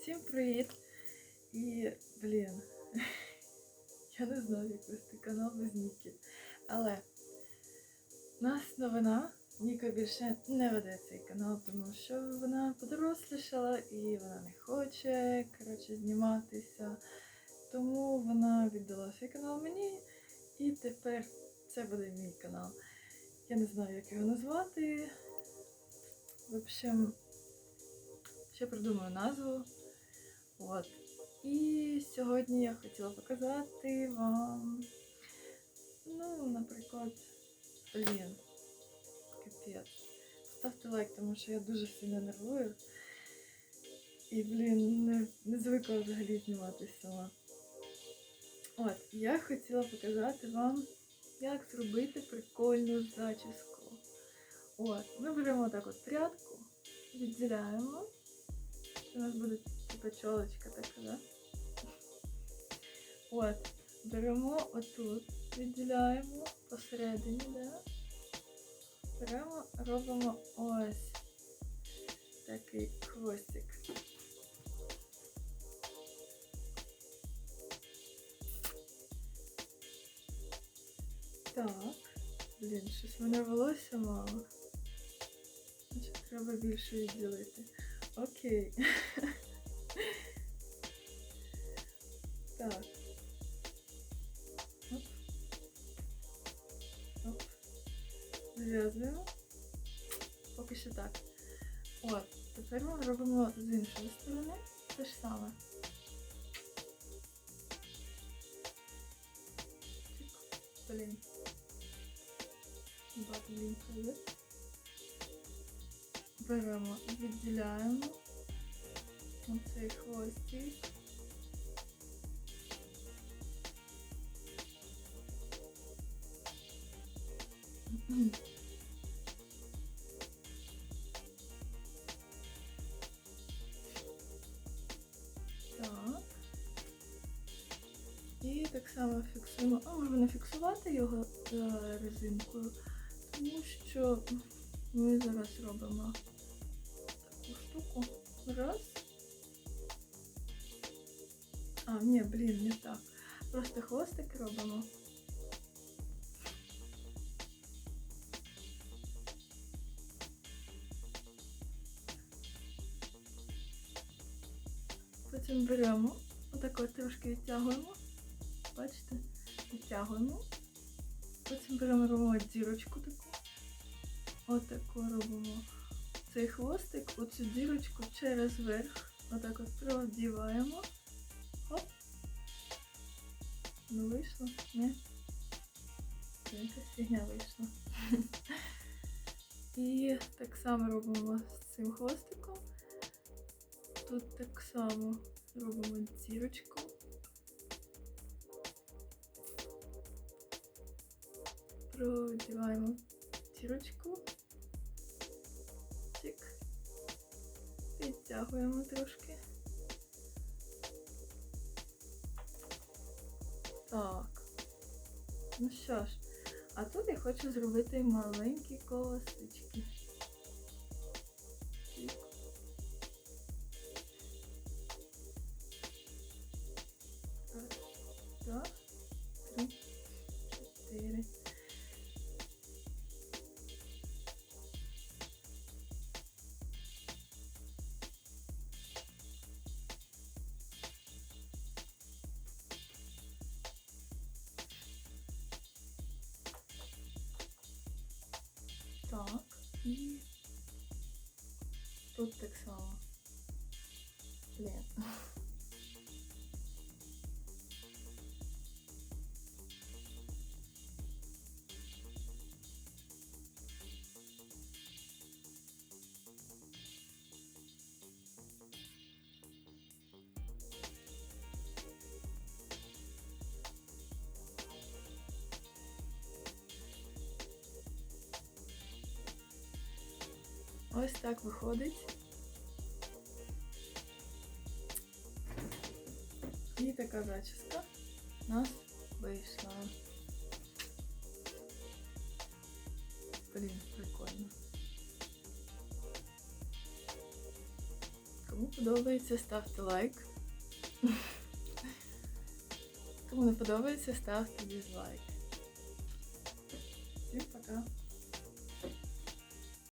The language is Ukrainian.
Всім привіт! І, блін, я не знаю, як вести канал без Ніки. Але у нас новина. Ніка більше не веде цей канал, тому що вона подорослішала і вона не хоче коротше, зніматися. Тому вона віддала свій канал мені. І тепер це буде мій канал. Я не знаю, як його назвати. В общем, ще придумаю назву. От. І сьогодні я хотіла показати вам, ну, наприклад, блін, капець. Ставте лайк, тому що я дуже сильно нервую. І, блін, не, не звикла взагалі зніматися. От, я хотіла показати вам, як зробити прикольну зачіску. От, ми беремо так от прядку, відділяємо. У нас буде типа чолочка така, да? От, беремо отут, відділяємо посередині, да? Беремо, робимо ось такий хвостик. Так, блін, щось мене волосся мало. Значить, треба більше відділити. Окей. Так. Оп. Оп. Зв'язуємо. Поки що так. От, тепер ми робимо з іншої сторони те ж саме. Блін. Багато лінка є. Беремо, відділяємо оцей хвостик. Так. І так само фіксуємо. А можна фіксувати його е, резинкою, тому що ми зараз робимо таку штуку. Раз. А, ні, блін, не так. Просто хвостик робимо. Потім беремо, отак от трошки відтягуємо. Бачите? Відтягуємо. Потім беремо робимо дірочку таку. Отаку робимо цей хвостик, оцю дірочку через верх. Отак от продіваємо. Хоп. Ну вийшло? Ні? Якась фігня вийшла. І так само робимо з цим хвостиком. Тут так само робимо дірочку. Продіваємо дірочку. Чик. Підтягуємо трошки. Так. Ну що ж, а тут я хочу зробити маленькі колосички. І тут так само. Блін. Ось так виходить. І така зачіска у нас вийшла. Блін, прикольно. Кому подобається, ставте лайк. Кому не подобається, ставте дизлайк. Всім пока.